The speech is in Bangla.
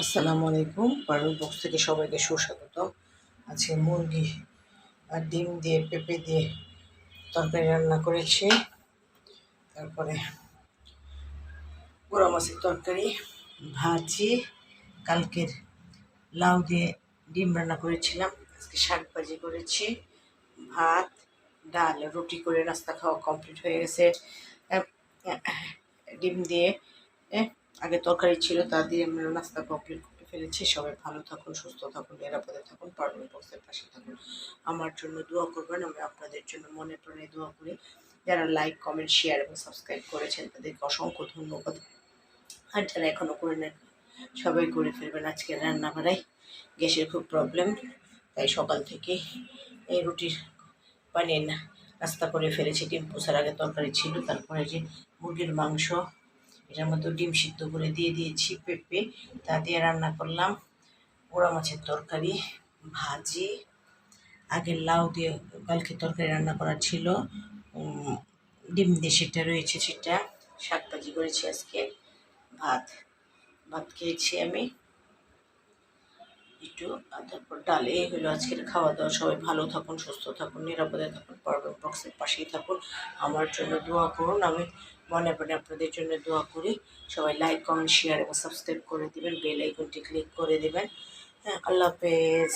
আসসালামু আলাইকুম, পারুল বক্স থেকে সবাইকে সুস্বাগত। আজকে মুরগি আর ডিম দিয়ে, পেঁপে দিয়ে তরকারি রান্না করেছি। তারপরে পোড়া মাছের তরকারি, ভাজি, কালকের লাউ দিয়ে ডিম রান্না করেছিলাম। আজকে শাক ভাজি করেছি, ভাত, ডাল, রুটি করে নাস্তা খাওয়া কমপ্লিট হয়ে গেছে। ডিম দিয়ে আগে তরকারি ছিল, তা দিয়ে আমরা নাস্তা কমপ্লিট করে ফেলেছি। সবাই ভালো থাকুন, সুস্থ থাকুন, নিরাপদে থাকুন পারবেন বক্সের পাশে থাকুন। আমার জন্য দোয়া করবেন, আমি আপনাদের জন্য মনে প্রাণে দোয়া করি। যারা লাইক কমেন্ট শেয়ার এবং সাবস্ক্রাইব করেছেন, তাদেরকে অসংখ্য ধন্যবাদ। আর যারা এখনও করে নেন, সবাই করে ফেলবেন। আজকে রান্না বাড়াই গ্যাসের খুব প্রবলেম তাই সকাল থেকে এই রুটির বানিয়ে না নাস্তা করে ফেলেছি। ডিম পোষার আগে তরকারি ছিল, তারপরে যে মুরগির মাংস এটার মধ্যে ডিম সিদ্ধ করে দিয়ে দিয়েছি পেঁপে। তা দিয়ে রান্না করলাম পোড়া মাছের তরকারি, ভাজি, আগে লাউ দিয়ে কালকে তরকারি রান্না করা ছিল। ডিম দিয়ে সেটা রয়েছে সেটা। শাক ভাজি করেছি আজকে। ভাত ভাত খেয়েছি আমি। একটু তারপর ডাল, এই হলো আজকের খাওয়া দাওয়া সবাই ভালো থাকুন, সুস্থ থাকুন, নিরাপদে থাকুন, পারবেন বক্সের পাশেই থাকুন। আমার জন্য দোয়া করুন, আমি মনে মনে আপনাদের জন্য দোয়া করি। সবাই লাইক কমেন্ট শেয়ার এবং সাবস্ক্রাইব করে দেবেন বেল আইকনটি ক্লিক করে দেবেন। হ্যাঁ আল্লাহ হাফেজ।